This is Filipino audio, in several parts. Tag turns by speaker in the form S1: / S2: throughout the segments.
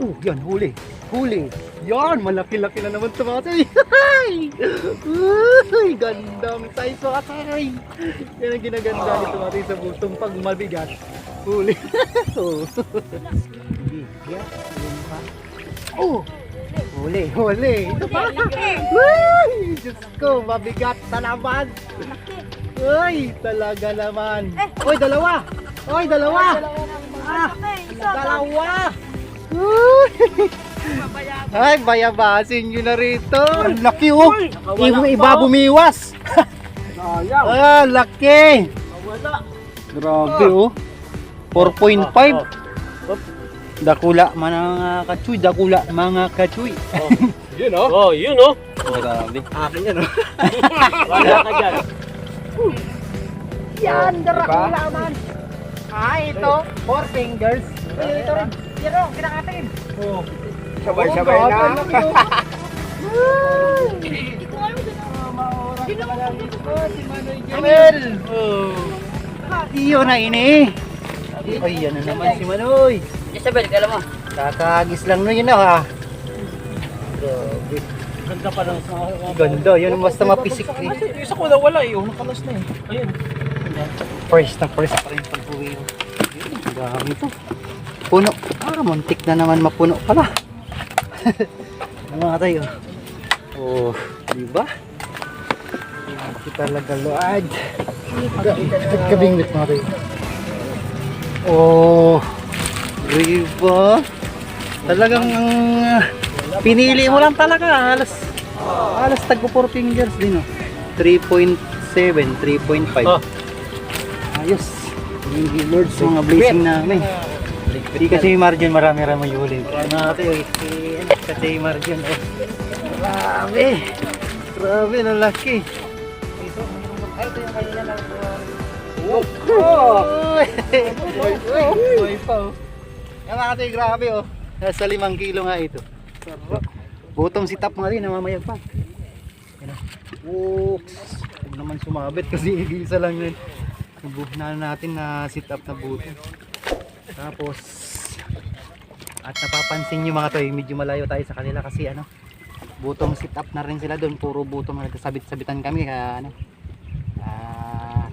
S1: Oh, yan, huli. Huli. Yan, malaki-laki na naman ito mga tay. Ay, gandang size mga tay. Yan ang ginaganda nito mga tay sa butong pag mabigat. Huli. oh. Oh, huli, huli. Ito pa. Ay, Diyos ko, mabigat sa laban. Ay, talaga naman. Oy, dalawa. Oy, dalawa. Ah, dalawa. Uy. Ay, bayabasin nyo na rito. Ang laki oh. Iba, iba bumiwas.
S2: Sayang.
S1: Ah, laki. Grabe oh. 4.5. Dakula mga kachuy, dakula mga kachuy.
S2: Yun oh. Oh, yun oh.
S1: Grabe.
S2: Akin yan oh. Wala ka dyan.
S1: Yan, darakula man. Ah, ito, four fingers. Ito rin. Yan o, kinakatin.
S2: Oh.
S1: Sabay-sabay na. Jamel! Iyo na ini. Ay, yan na naman si Manoy.
S3: Isabel, kala mo.
S1: Kakagis lang na yun na ha. Grabe.
S2: Ganda pa lang sa
S1: Ganda, yun ang basta mapisik eh.
S2: Yung isa ko na wala eh. Nakalas na eh. Ayun.
S1: First na first pa rin pag-uwi ko. Ang dami to. Puno. Ah, muntik na naman mapuno pala. Ano mga tayo? Oh, di ba? Hindi talaga luad. Kabingwit mga tayo. Oh, di ba? Talagang ah, pinili mo lang talaga. Alas, alas tagpo 4 fingers din oh. 3.7, 3.5.
S2: Oh.
S1: Ayos. You Lord sa mga blessing namin. Hindi kasi yung margin marami-rami yung huli. Mga ate, oh, si- ano, kasi yung margin. Oh. Grabe. Grabe, ang laki. Ito, ay, ito yung kanina lang. Oh! Uy! Uy pa oh. Yan mga ate, grabe oh. Nasa limang kilo nga ito. Butong si Tap nga rin, namamayag pa. Yan oh. Huwag naman sumabit kasi isa lang yun. Nabuhnan natin na sit up na buto. Tapos at napapansin nyo mga toy, medyo malayo tayo sa kanila kasi ano, butong sit up na rin sila doon, puro butong na nagkasabit-sabitan kami kaya ano, ah,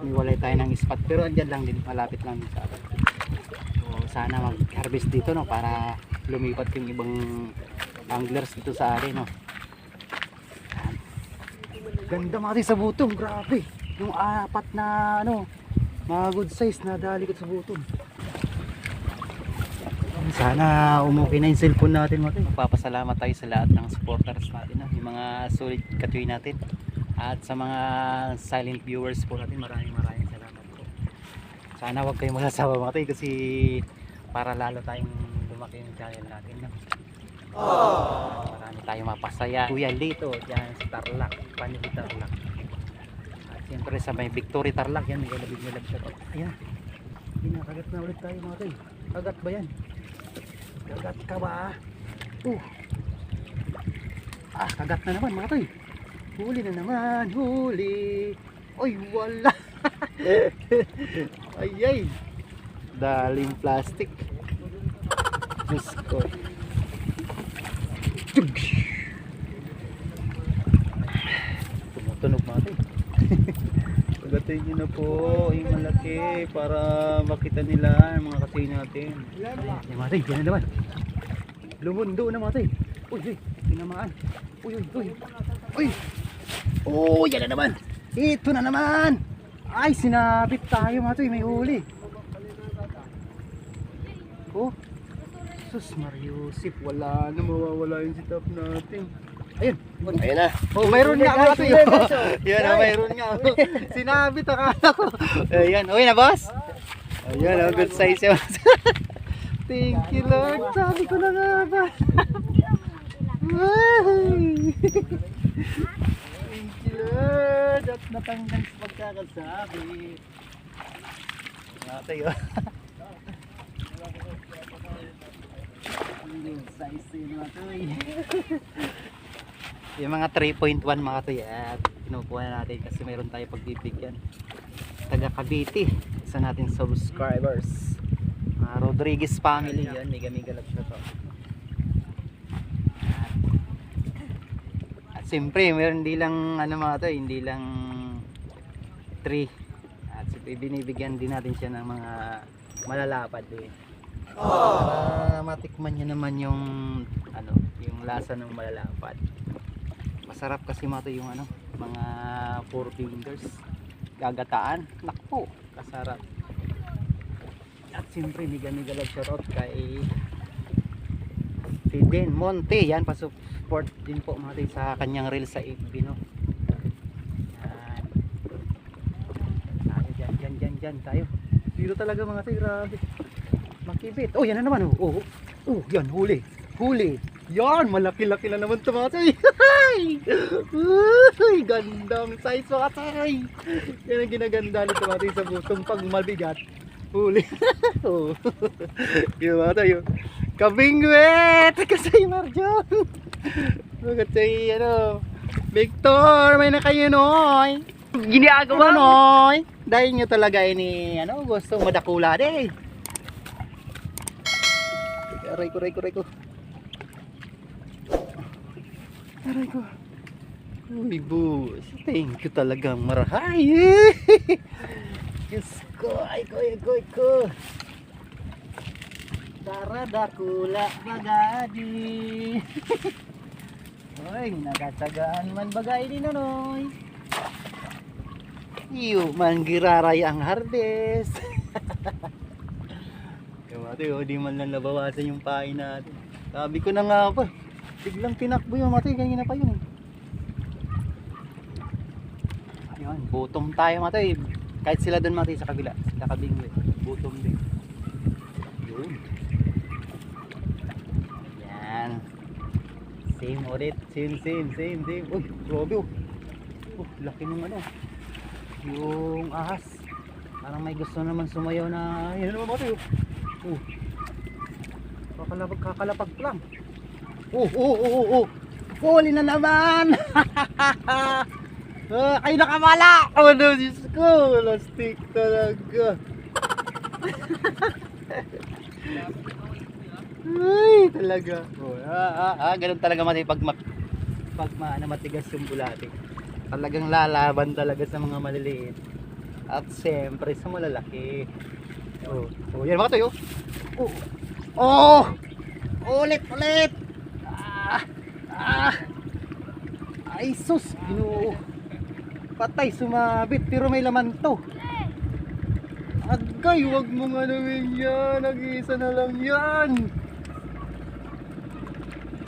S1: iwalay tayo ng spot pero andyan lang din, malapit lang sa atin. So sana mag-harvest dito no para lumipat yung ibang anglers dito sa atin no. Ganda mga toy sa butong, grabe. Yung apat na ano, mga good size na dali ko sa butong. Sana umuwi na yung cellphone natin mga tayo. Magpapasalamat tayo sa lahat ng supporters natin, no? yung mga solid katuy natin. At sa mga silent viewers po natin, maraming maraming salamat po. Sana wag kayong masasawa tayo kasi para lalo tayong lumaki yung channel natin. No? Marami tayong mapasaya. Kuya Lito, dyan sa Tarlac, Panili Tarlac. At siyempre sa may Victory Tarlac, yan, may labig na labig siya. Ayan, pinakagat na ulit tayo mga. Kagat ba yan? Kagat ka ba? Uh. Ah, kagat na naman mga toy. Huli na naman, huli. Oy, wala. ay, ay. Daling plastic. Diyos ko. Tug. Tumutunog mga toy. Pagatin nyo na po yung malaki para makita nila ang mga kasi natin. Ay, mga tay, yan na naman. Lumundo na mga tay. Uy, uy, tinamaan. Uy, uy, uy. Uy. Oh, yan na naman. Ito na naman. Ay, sinabit tayo mga tay, may huli. Oh. Sus Mariusip, wala na mawawala yung sitap natin. Ayun.
S2: Ayun na.
S1: Oh, mayroon nga tayo. Yan na, mayroon nga. Sinabit akala ko. Ayan, uwi na boss. Ayan, oh, good size yun. Thank you Lord. Sabi ko na nga ba. Thank you Lord. At natanggal sa pagkakasabi. Mga tayo. Good size yun mga tayo. Yung mga 3.1 mga to yan. Kinukuha na natin kasi mayroon tayo pagbibigyan. Taga Cavite. Isa natin subscribers. Mga Rodriguez family yan. Mega mega love shot. At siyempre, meron hindi lang ano mga to, hindi lang 3. At siyempre, binibigyan din natin siya ng mga malalapad din. Para matikman niya naman yung ano, yung lasa ng malalapad. Masarap kasi mga to yung ano, mga four fingers. Gagataan. Nakpo, kasarap. At siyempre, mega mega love shoutout kay si Den Monte. Yan, pa-support din po mga sa kanyang reel sa FB, no? Yan. Tayo dyan, dyan, tayo. Dito talaga mga tayo, grabe. Makibit. Oh, yan na naman, oh. Oh, oh yan, huli. Huli. Yan, malaki-laki na naman ito mga. Uy, gandang size mga. Yan ang ginaganda nito mga sa busong pag mabigat. Huli. oh. Yung mga tayo. Kabingwet! Kasi Marjon! Kasi ano, Victor, may na kayo noy. Ginagawa noy. Dahil nyo talaga ini, ano, gusto madakula de. Aray ko, aray ko, aray ko. Aray ko. Uy, boss. Thank you talagang marahay. Diyos ko, ay ko, ay ko, ay ko. Tara dakula bagadi. Oy, nagatagaan man bagay ni Nonoy. Iyo man giraray ang harvest. Ate, oh, di man lang nabawasan yung pain natin. Sabi ko na nga pa, biglang tinakbo yung mati, kanina pa yun eh. Ayun, butom tayo mati. Kahit sila doon mati sa kabila, sa kabingwe, butom din. Yun. Yan. Same ulit. Same, same, same, same. Uy, grabe oh. Oh, laki ng ano. Yung ahas. Parang may gusto naman sumayaw na, yan naman ba ito? Oh. Kakalapag, kakalapag lang. Oh, oh, oh, oh, oh. Huli na naman! ah, ay nakamala! Oh, no, Diyos ko! Lastik talaga. Ay, talaga. Oh, ah, ah, ah, ganun talaga mati pag mak pag ma, ano, matigas yung bulate. Talagang lalaban talaga sa mga maliliit. At siyempre sa malalaki. Oh, oh yan mga tayo. Oh. Oh! Ulit, ulit. Ah! Ah! Ay sus, ginoo. Patay sumabit pero may laman to. Agay, wag mong anuin yan. Nag-iisa na lang yan.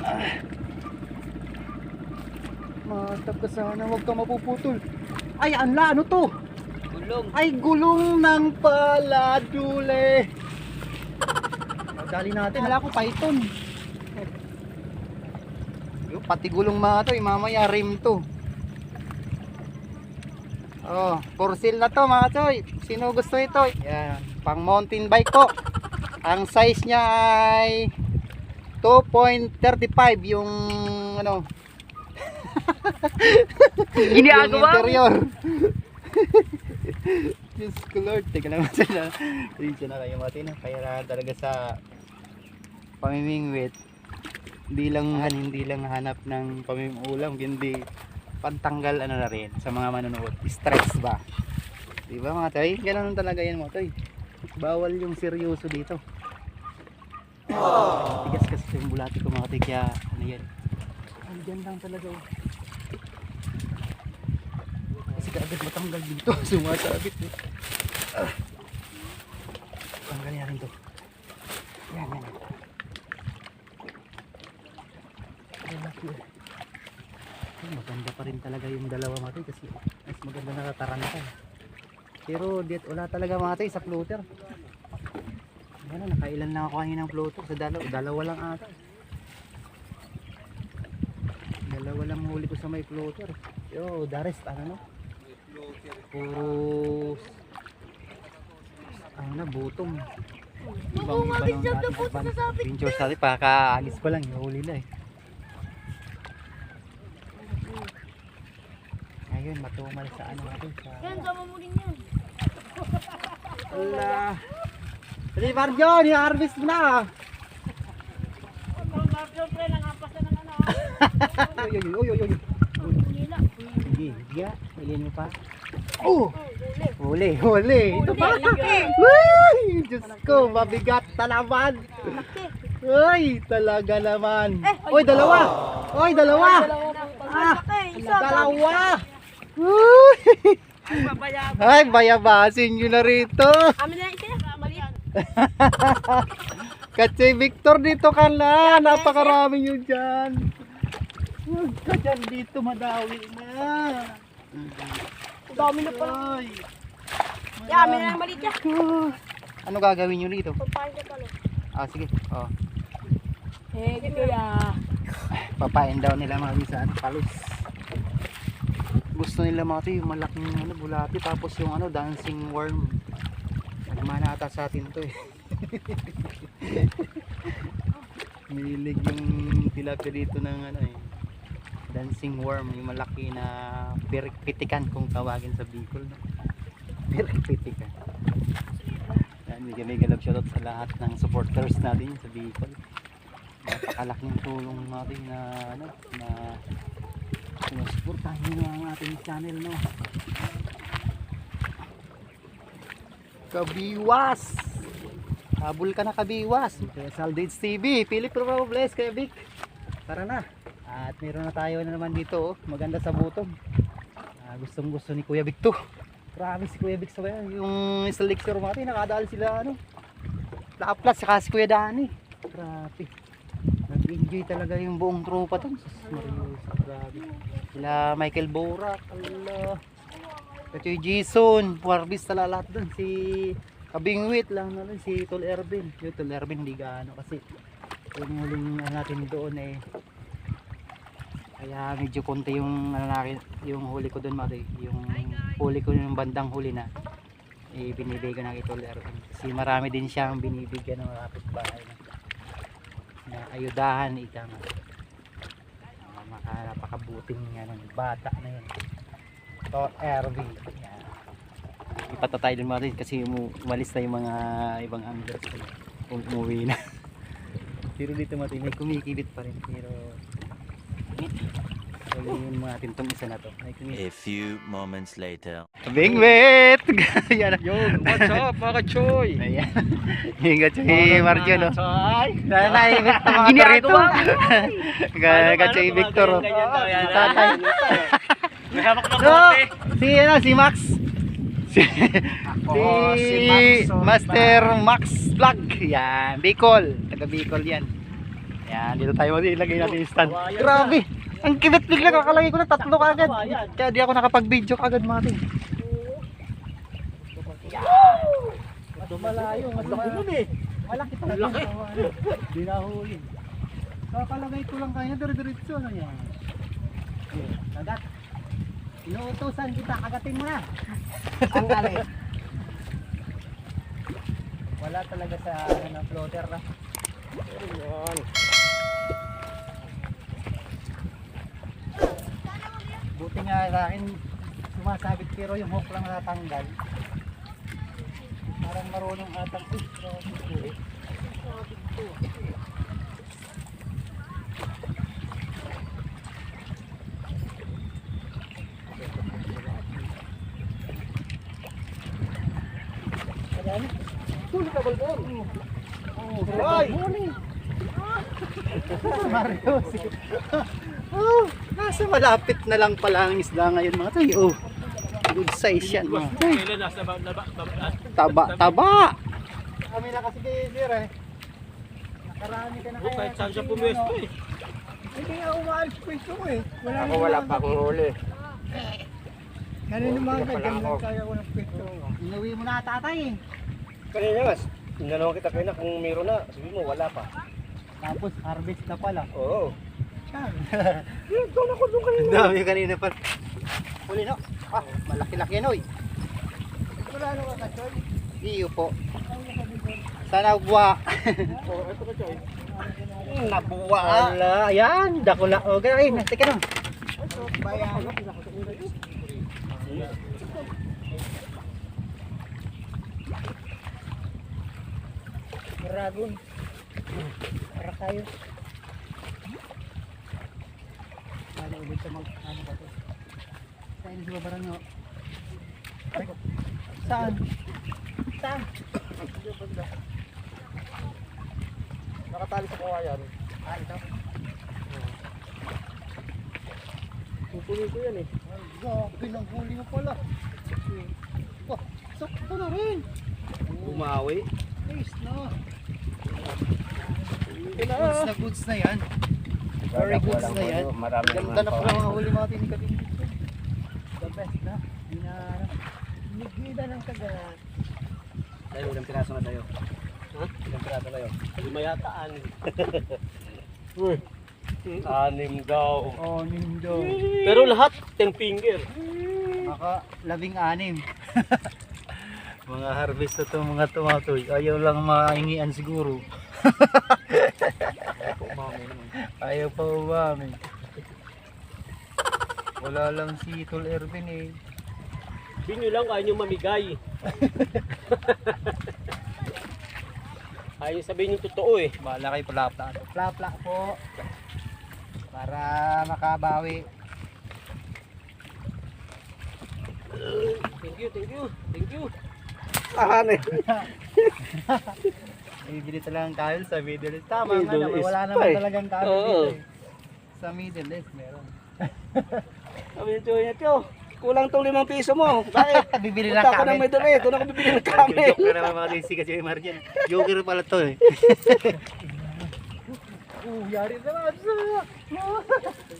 S1: Ah. Matap ka sana, wag ka mapuputol. Ay, anla, ano to?
S2: Gulong.
S1: Ay, gulong ng paladule. Dali natin, hala ko python. Pati gulong mga to, eh, mamaya rim to. Oh, for sale na to mga choy. Sino gusto ito? Yan, pang mountain bike po. Ang size niya ay 2.35 yung ano.
S2: Ginagawa
S1: yung interior. Diyos ko Lord, teka lang sila. Dito na kayo mati na. Kaya talaga sa pamimingwit. Hindi lang hindi lang hanap ng pamimulam, kundi pantanggal ano na rin sa mga manonood. Stress ba? Di ba mga tay? Ganun talaga yan mga tay. Bawal yung seryoso dito. Tigas kasi yung bulati ko mga tay. Kaya ano yan. Andyan lang talaga. oh. Kasi kaagad matanggal dito. Sumasabit. Eh. Ah. Tanggalin natin to. Yan, yan. Ay, laki. eh. Ay, maganda pa rin talaga yung dalawa mati kasi mas maganda nakataranta. Pero diet wala talaga mati sa floater. Ano, nakailan lang ako kanina ng floater sa dalawa. Dalawa lang ata. Dalawa lang huli ko sa may floater. Yo, the rest, ano no? Puro ano na, butong. Iba nung dating adventure sa atin, pakaalis pa lang, huli na eh. Ngayon, matumal sa ano natin, sa...
S3: Yan, sama mo din yan.
S1: Ala! Si Marjon, i-harvest mo na. Oy, oy, oy, oy, oy. Sige, sige. Ilin mo pa. Oh! Huli, huli. Ito pa. Uy! Diyos ko, mabigat na naman. Uy, talaga naman. Uy, dalawa. Uy, dalawa. Ah, dalawa. Uy! Ay, bayabasin nyo na rito.
S3: Amin na isa. Maliit.
S1: Kasi Victor dito ka na. Napakarami nyo dyan. Huwag ka dyan dito madawi na.
S3: Dami na pala.
S1: Ay.
S3: Ya, amin na maliit yan.
S1: Ano gagawin nyo rito?
S3: Pampain ka pala.
S1: Ah, sige. Oh.
S3: Eh, kuya.
S1: Papain daw nila mga bisa at palis. Gusto nila mga ito yung malaking ano, bulati tapos yung ano, dancing worm. Nagmana ata sa atin to eh. Milig yung tilapia dito ng ano eh. Dancing worm, yung malaki na pirikpitikan kung tawagin sa Bicol. No? Pirikpitikan. Mega mega love shoutout sa lahat ng supporters natin sa Bicol napakalaking tulong natin na ano na sinusuportahan nyo ang ating channel no? Kabiwas! Habol ka na Kabiwas! Kaya TV Philip Robles Kaya Vic. Tara na. At meron na tayo na naman dito oh. Maganda sa butong. Ah, Gustong gusto ni Kuya Vic to. Promise si Kuya Vic sa kaya Yung sa lecture natin nakadali sila ano? Laaplas saka si Kuya Dani Grabe Nag-enjoy talaga yung buong tropa doon. Marius, grabe. Sila Michael Borak, ala. Kachoy Jason, Puarbis tala lahat doon. Si Kabingwit lang na rin, si Tol Ervin. Yung Tol Ervin, hindi gaano kasi yung huling ano natin doon eh. Kaya medyo konti yung ano natin, yung huli ko doon mati, yung huli ko yung bandang huli na eh, binibigyan ng Tol Ervin. Kasi marami din siyang binibigyan ng mga kapitbahay na na ayudahan ika nga. Uh, maka, napakabuting nga ng bata na yun. To RV yan. Ipatatay din mga rin kasi umalis na yung mga ibang anglers kung umuwi na. Pero dito mati may kumikibit pa rin pero Huliin mo natin tong isa na to.
S4: A few moments later.
S1: Bingwit! Yan.
S5: Yun, what's up mga choy?
S1: Ayan. Ingat si Marjo, no? Sana naimit na mga Ingat si Victor. oh. Tatay.
S5: May hamak na
S1: So,
S5: bote.
S1: si, ano, si Max. Si,
S5: Ako,
S1: si
S5: Max Solba.
S1: Master Max Vlog. Yan, Bicol. Taga Bicol yan. Yan, dito tayo ilagay natin yung stand. Grabe. Ang kibit bigla kakalagay ko na tatlo kagad. Kaya di ako nakapag-video kagad mga tin. Malayo, malaki nun eh. Malaki talaga. Malaki. Di nahuli. Kapalagay ko lang kanya, dire-diretso na yan. Kagat. Inuutosan kita, kagatin mo na. Ang alay. Wala talaga sa ano, floater na. Sa akin sumasabit pero yung hook lang natanggal. Parang marunong atang eh, grabe ko. Hoy! Mario, si- oh, nasa malapit na lang pala ang isda ngayon mga tayo. Oh, good size yan mga
S5: naba, ba,
S1: Taba, taba. Kami na kasi kay Sir eh. Nakarami ka na
S5: Oh, kahit saan siya pumwesto eh.
S1: Hindi nga umaalis pwesto ko eh. Wala
S5: Ako wala pa akong huli.
S1: Kanina mga lang kaya ko ng pwesto. Inuwi mo na tatay eh.
S5: Kanina mas, tinanong kita kayo na kung meron na. Sabi mo, wala pa.
S1: Tapos harvest na pala.
S5: Oo.
S1: Doon ako doon kanina. Dami kanina pa. Huli no. Ah, malaki-laki no eh. Wala na ka kachoy. Iyo po. Sana buwa.
S5: Oh, ito ka choy.
S1: Nabuwa. Ala, ayan. Dako na. O, ganun. Ay, teka lang. Bayan. Dragon. Para kayo. Ano ulit sa mag... Ano ba to? Saan sa babarang nyo? Saan? Saan?
S5: Nakatali sa kawayan.
S1: Ah, ito.
S5: Pupunin ko yan eh.
S1: Ay, grabe ng huli mo pala. Wah, sakto na rin.
S5: Bumawi.
S1: Nice na. Goods na goods na yan. Very goods na yan. Ganda na pala mga huli natin ni. The best na. Nigida ng kagat.
S5: Tayo, ilang piraso na tayo. Ha? Ilang piraso tayo? Lima yata, anim. Uy. Anim daw.
S1: Oh, nindo.
S5: Pero lahat, ten finger.
S1: Maka labing anim. mga harvest na to mga tumatoy. Ayaw lang maingian siguro. Ayaw pa umami. Wala lang si Tol Ervin eh.
S5: Hindi nyo lang, kaya nyo mamigay. Ayaw sabihin yung totoo eh.
S1: Bahala kayo plapla. Plapla po. Para makabawi.
S5: Thank you, thank you, thank you.
S1: Bibili talagang kayo sa Middle East. Tama nga naman. Wala
S5: pa
S1: naman
S5: eh.
S1: talagang
S5: Oo.
S1: dito eh. Sa Middle East meron.
S5: Sabi nyo, niya, Tiyo, kulang tong limang piso mo. Bakit?
S1: Bibili lang
S5: Punta ko ng
S1: kami.
S5: Middle East, doon ako bibili ng kami.
S1: Joker naman mga DC kasi yung Marjan. Joker pala to eh. Oh, yari naman sa...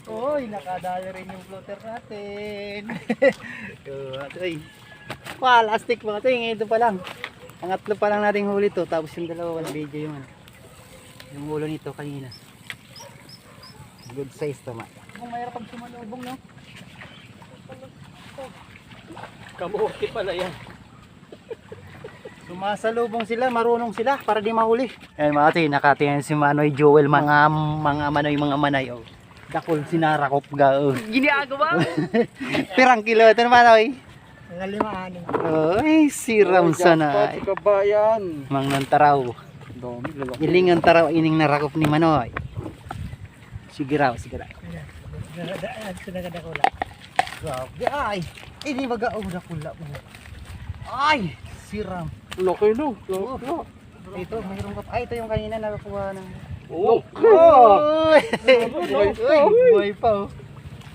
S1: Oy, nakadali rin yung floater natin. Yo, atoy. Plastic mga ngayon ito pa lang. Pangatlo pa lang nating huli to, tapos yung dalawa wala video yung ano. Yung ulo nito kanina. Good size to man. Kung mayroon pag sumalubong no?
S5: Kamuti pala yan.
S1: Sumasalubong sila, marunong sila para di mahuli. Ayan mga ate, nakatingin si Manoy Joel, mga mga manoy, mga manay. Oh. Dakol sinarakop ga. Oh.
S2: Ginagawa mo.
S1: Pirang kilo ito naman oy.
S3: Mga limaan.
S1: Oy, si Ramsanay.
S5: kabayan.
S1: Mang nantaraw.
S5: Dami, lalaki.
S1: Iling ang taraw, ining narakop ni Manoy. Sige raw, sige raw. Grabe, ay. Ini baga, oh, nakula mo. Ay, si Ram.
S5: Laki no.
S1: Oh. Ito, mayroon ka. Ay, ito yung kanina nakakuha ng
S5: Oh,
S1: Uy!
S5: Buhay pa.
S1: Uy, buhay pa oh.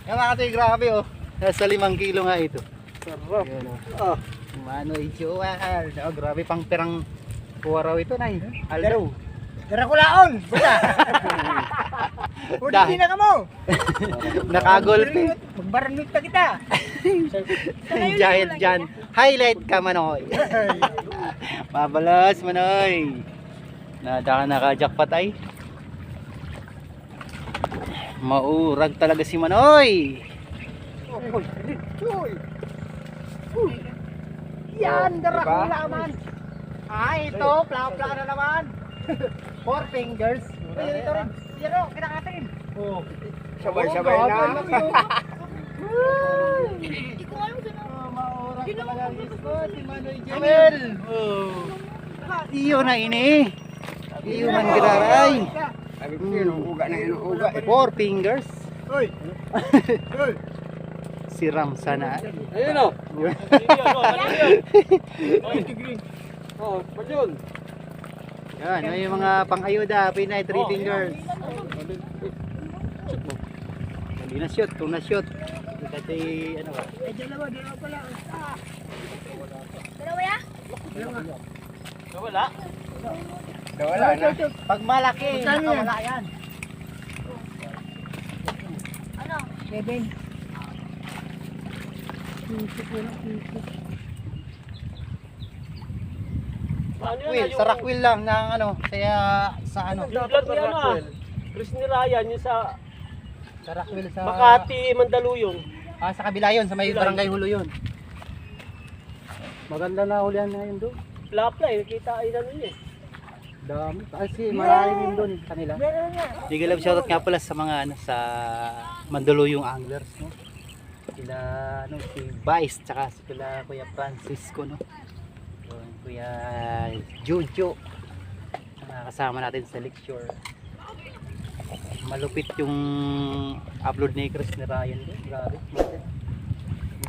S1: Yan mga ito, grabe oh. Nasa limang kilo nga ito.
S5: Sarap.
S1: Yan oh.
S5: Ah,
S1: Manoy Joel. Oh, grabe pang pirang kuha raw ito na Aldo.
S3: Tara ko laon! Buta!
S1: Dahil-
S3: na ka mo!
S1: Nakagolpe.
S3: Magbaranit na kita!
S1: Giant dyan. Highlight ka Manoy. Mabalas Manoy. Nada ka naka-jackpot ay. Maurag talaga si Manoy. Yan, darakula man. Ah, ito, pla-pla na naman. Four fingers. Ayun, ito rin. Yan o, kinakatin. Oh.
S5: Sabay-sabay
S1: Oh,
S5: na.
S1: grabe, laki, oh. Oh, maurag talaga ang isko, si Manoy. Oh. Iyo na ini. Iyo man giraray.
S5: Sabi ko uga na yun, uga.
S1: Four fingers.
S5: Uy!
S1: Si Ram sana.
S5: Ayun o. Oh, pa yun.
S1: Yan, yung mga pang-ayuda, Pinay, three fingers. Hindi na shoot, kung na shoot. Kasi ano ba?
S5: Nawala? Nawala na.
S1: Pag malaki, nakawala yan.
S5: Ano yan?
S1: Will,
S5: yung-
S1: sa Rockwell lang ng ano, kaya sa ano.
S5: Yung vlog ni ano ah. Chris ni Ryan, yung sa
S1: Sa Rockwell sa
S5: Makati, Mandaluyong.
S1: Ah, sa kabila yun, sa may barangay hulo yun. Maganda na hulihan na yun doon.
S5: Plapla eh, nakita ay ano niya eh.
S1: Dami. Kasi malalim yun doon kanila. Sige love shoutout nga pala sa mga ano sa Mandaluyong anglers no. Sila ano si Vice tsaka sila Kuya Francisco no. So, Kuya Jojo. mga kasama natin sa lecture. Malupit yung upload ni Chris ni Ryan. doon. Grabe.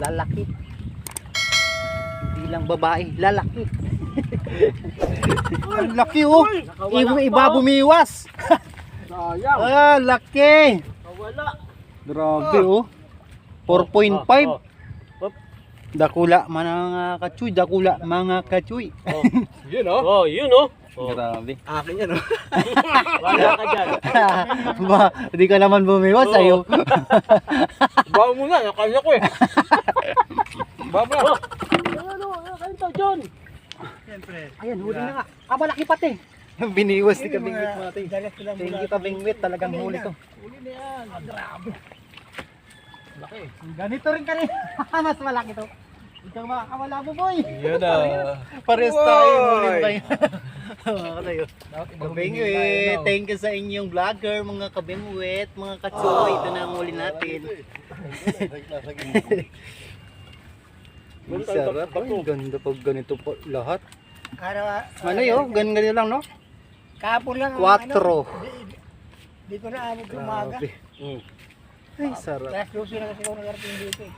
S1: Lalaki. Hindi lang babae, lalaki. Ang laki oh. Ibo iba bumiwas.
S5: Sayang.
S1: Ah, laki.
S5: Nawala.
S1: Grabe oh. 4.5.
S5: Oh, oh.
S1: Dakula mga kachuy, dakula mga kachuy.
S5: Oh, yun oh. Oh, yun oh. Oh.
S1: Grabe.
S5: Akin yan oh. Wala ka dyan.
S1: ba, hindi ka naman bumiwas
S5: Oo.
S1: sa'yo.
S5: Bawa mo na, nakanya ko eh. Bawa mo na. Ano, ano, kain to, John.
S1: Ayan, huli na nga. Ah, malaki pati. Biniwas ni Kabingwit natin. Thank you Kabingwit, talagang huli to.
S5: Uli na yan. Grabe. Laki.
S1: Ganito rin kanina. Mas malaki to. Ikaw makakawala mo, boy.
S5: Yun ah.
S1: Pares tayo? Mga tayo. Kabingwit, thank you sa inyong vlogger, mga kabingwit, mga katsoy. Ito na ang huli natin. Ang sarap. Ang ganda pag ganito po lahat.
S3: Araw,
S1: Ano yun? Ganun ganun lang, no?
S3: Kahapon lang. ang
S1: Quattro.
S3: ano, di- Di ko na abot umaga.
S1: Grabe.
S5: Mm.
S1: Ay, sarap.
S3: Last 12 na kasi ako nagarating dito. eh.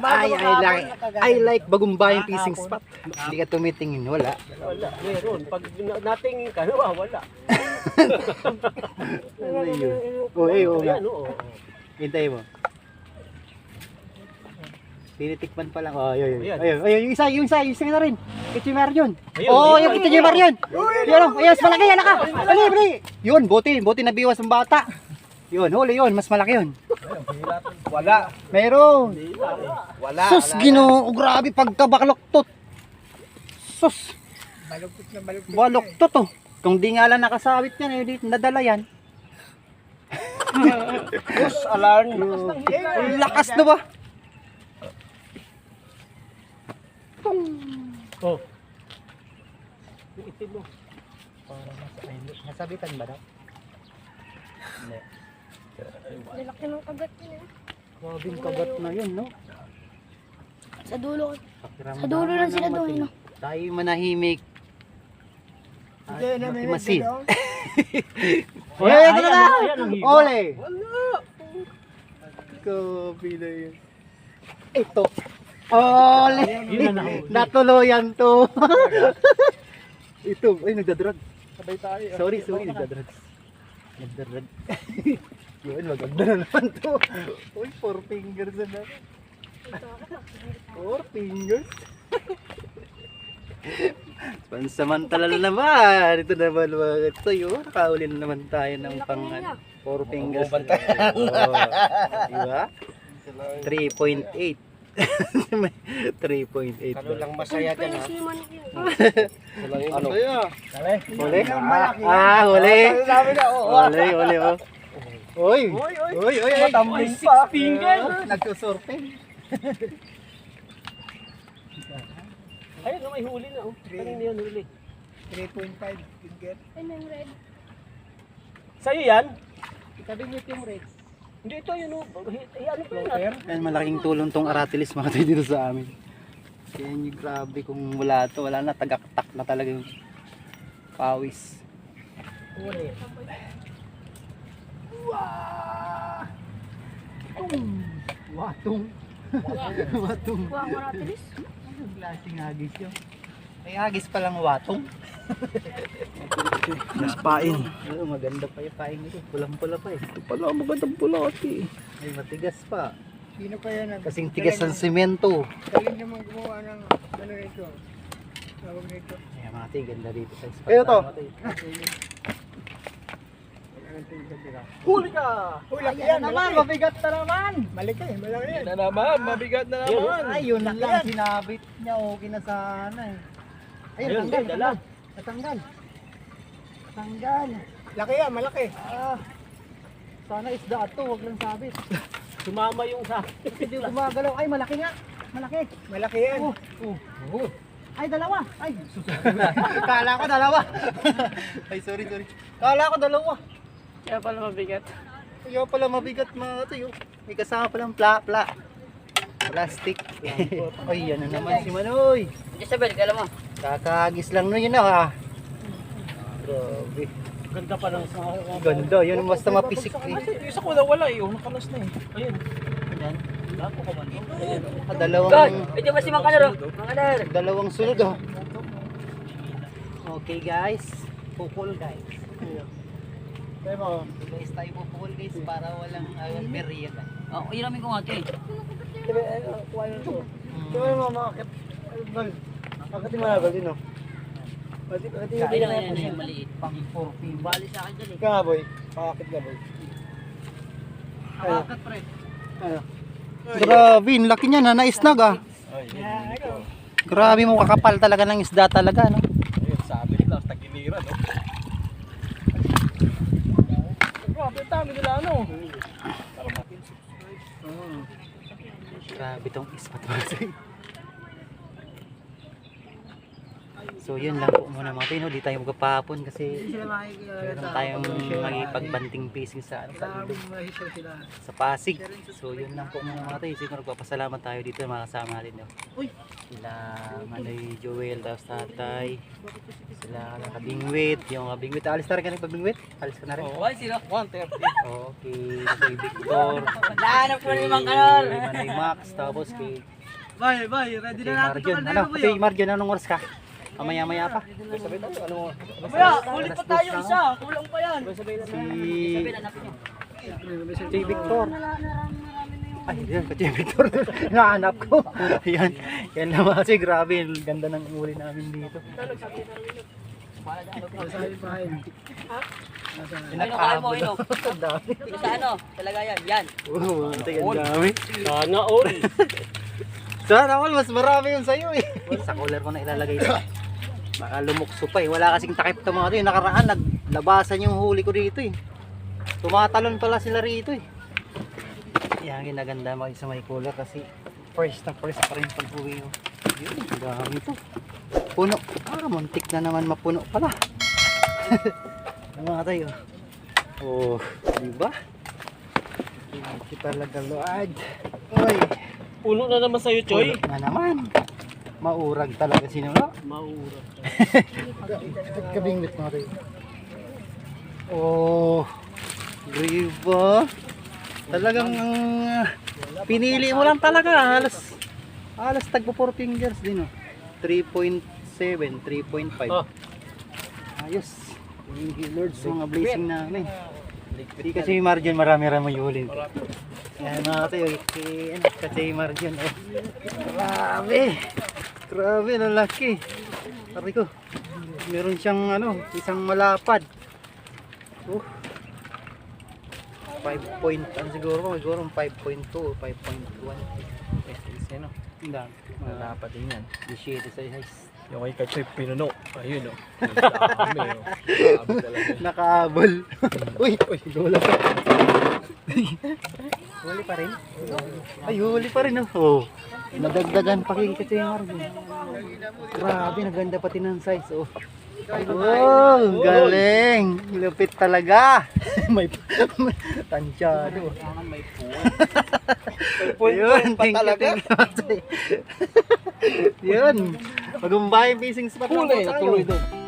S1: Ay, I like. I like bagumbayang
S3: Ah,
S1: fishing
S3: hapon.
S1: spot. Hindi ka tumitingin, wala.
S5: Wala, meron. Pag na- natingin ka, wala, wala.
S1: Ano yun? Oo, eh, oo nga. Hintay mo. Tinitikman pa lang. Oh, ayun, ayun. Ayun, ayun, yung isa, yung isa, yung isa na rin. Kitchimar yun. Oo, oh, yung kitchimar yun. Yun, oh, ayun, mas malaki, yan ka. Bali, bali. Yun, buti, buti nabiwas ang bata. Yun, huli yun, mas malaki yun.
S5: Wala.
S1: Meron.
S5: Wala.
S1: Sus, ginoo, grabe pagkabakloktot. Sus,
S3: Baluktot na baluktot.
S1: baloktot oh. Kung di nga lang nakasabit yan, eh, di nadala yan.
S5: Push alarm.
S1: Ang lakas na ba?
S5: Oh. Yung itim mo.
S1: Nasabitan ba daw? Hindi.
S2: Lalaki ng kagat eh.
S1: Grabing kagat na yun, no?
S2: Sa dulo. Sa dulo lang sila doon, no?
S1: Tayo manahimik. Ay,
S3: naminig
S1: masin.
S3: ka daw.
S1: Oy,
S5: Ayan,
S1: ito na! Ole! Copy na yun. Ito. Ole!
S5: Na.
S1: Natuloyan to. Ito, ay nagdadrag.
S5: Sabay tayo.
S1: Sorry, sorry, nagdadrag. Nagdadrag. Yun, maganda na naman to. Uy, four fingers na na. Four fingers. Pansamantala na naman. Ito naman mga tayo. Nakauli na naman tayo ng pang ano, four fingers. Oo, diba? 3.8. 3.8
S5: Ano
S1: ba?
S5: lang masaya dyan ha? Ano?
S1: Huli?
S3: malaki.
S1: Ah, huli.
S3: Na.
S1: Huli, huli, oh. Oy, oy, oy, oy, oy,
S3: Tumbling pa.
S1: Nagsusurfe.
S5: Ayun, no, may huli na oh. Kanina yun huli.
S3: 3.5 finger.
S2: Ano yung red?
S5: Sa'yo yan?
S1: Itabi niyo yung red.
S5: Hindi ito yun oh. Hi- hi- Ano pa yun?
S1: Yan, malaking tulong tong aratilis mga tayo dito sa amin. Kaya nyo grabe kung wala to, wala na, tagaktak na talaga yung pawis.
S5: Huli.
S1: Watong. Watong.
S2: Kuha ko ratilis.
S1: Anong klaseng hagis yun? Ay, hagis palang watong.
S5: Mas pain.
S1: Oo, maganda pa yung paing nito. Pulang-pula pa eh.
S5: Pala, magandang pula kasi.
S1: Ay, matigas pa.
S3: Sino kaya nag...
S1: Kasing tigas ng semento.
S3: Galing naman gumawa ng ano nito. Tawag nito.
S1: Ay, mga ganda dito sa spot.
S5: Ayun Huli ka!
S3: Uy, laki yan.
S1: naman,
S3: malaki.
S1: mabigat na naman.
S3: Malaki, malaki yan.
S5: Na naman, mabigat na naman.
S1: Ay, yun na lang sinabit niya. Okay na sana eh. Ayun,
S5: Ayun,
S1: tanggal,
S5: dala.
S1: Natanggal. Natanggal.
S3: Laki yan, malaki.
S1: Ah, sana isda to, wag lang sabit.
S5: Sumama yung sa...
S1: Hindi gumagalaw. Ay, malaki nga. Malaki.
S3: Malaki yan.
S1: Oh, oh, oh. Ay, dalawa. Ay, Kala ko dalawa. Ay, sorry, sorry. Kala ko dalawa.
S2: Kaya pala mabigat.
S1: Ayaw pala mabigat mga tayo. May kasama palang pla, pla. Plastic. Ay, yan na naman si Manoy.
S2: Isabel, kala mo.
S1: Kakagis lang nun yun ah. Grabe.
S5: Ganda pa ng sa
S1: Ganda, yun basta mapisik eh.
S5: Yung isa ko na wala eh. Oh, nakalas na eh. Ayun.
S1: Yan.
S5: Wala po ka man. Ayun.
S1: Ah, dalawang,
S3: Ito ba si Mang Kanaro? Mang
S1: dalawang sunod oh. Okay guys, pukul guys.
S5: Kaya mo.
S1: Guys tayo pupukul guys para walang uh, period.
S3: Oh, iramin ko nga ito eh.
S5: Kaya ano, kuha yun to. Kaya mo makakit. Bal. Bakit yung mga din oh. Pati pati yung
S3: Kaya yan yan, maliit.
S1: Pang 4 pin.
S3: Bali sa akin dyan eh.
S5: Ika nga boy. Pakakit ka boy.
S3: Nakakat pre.
S5: Ano?
S1: Grabe, laki niya na naisnag ah. Grabe mo kakapal talaga ng isda talaga no.
S5: Ayun, sabi nila, tagiliran no. Dami nila ano.
S1: Grabe tong ispat masay. So yun lang po muna mga no? di tayo magpapapon kasi meron tayong magipagbanting fishing sa, ano, sa ilog, sa Pasig. So yun lang po muna mga tayo, siguro magpapasalamat tayo dito mga kasama natin. No? Sila Manoy Joel, tapos tatay, sila kabingwit, yung kabingwit, alis na rin ka na pagbingwit? Alis ka na rin?
S3: Oh, sino?
S5: 130.
S1: Okay, kay Victor,
S3: Nahanap ko ni Mang Kanaro.
S1: kay Manoy Max, tapos kay
S5: Bye, bye. Ready
S1: Kay Marjon. Ano? Kay Marjon, anong oras ka? Mamaya-maya pa.
S5: Sabi tayo, ano mo?
S3: Kuya, ulit pa tayo isa. Kulang pa yan.
S1: Si... Si Victor. Ay, yan. Si Victor. Nahanap ko. Yan. Yan lang kasi grabe. ang Ganda ng uli namin dito.
S3: Ano kaya mo, Ino?
S1: Dami.
S3: Sa ano? Sa lagayan. Yan.
S1: Oo, ang dami.
S5: Sana all.
S1: Sana all, mas marami yun sa'yo eh. Sa cooler ko na ilalagay. Baka lumukso pa eh. Wala kasing takip to mga to. Yung nakaraan, naglabasan yung huli ko dito eh. Tumatalon pala sila rito eh. Yan, ginaganda mo sa may cooler kasi first na first pa rin pag uwi ko. Yun, dami to. Puno. Ah, muntik na naman mapuno pala. Mga tayo. Oh, di ba? Hindi talaga load. Oy.
S5: Puno na naman sa'yo, Choy.
S1: Puno na naman. Maurag talaga sinula.
S5: Maura.
S1: Kabingwit mga tayo. Oh, griba. Talagang ah, pinili mo lang talaga. Halos, halos tagpo 4 fingers din. Oh. 3.7, 3.5.
S5: Oh.
S1: Ayos. Thank you Lord sa mga blessing namin. Hindi kasi margin marami-rami yulin. Yan mga tayo, si, ano, margin. Oh. Grabe. Grabe, ang laki. Pari ko. Meron siyang ano, isang malapad. Oh. 5 point, ano siguro, siguro 5.2 o 5.1. Yes, yes, ano. Ang dami.
S5: Malapad din yan.
S1: 17 sa size.
S5: Yung kay Kachoy pinuno. Ayun oh. Dami oh. Dami talaga.
S1: Nakaabol. uy, uy, hula pa. Huli pa rin? Ay, huli pa rin oh. oh. Nadagdagan pa kay kasi yung Marvin. Grabe, naganda pati ng size oh. Wow, galing. Lupit talaga. may, tansyado.
S5: May
S1: Yun,
S5: pa
S1: thank you,
S5: talaga.
S1: thank you. Yun. Magumbahin fishing spot lang po
S5: Huli,
S1: tayo.
S5: natuloy doon.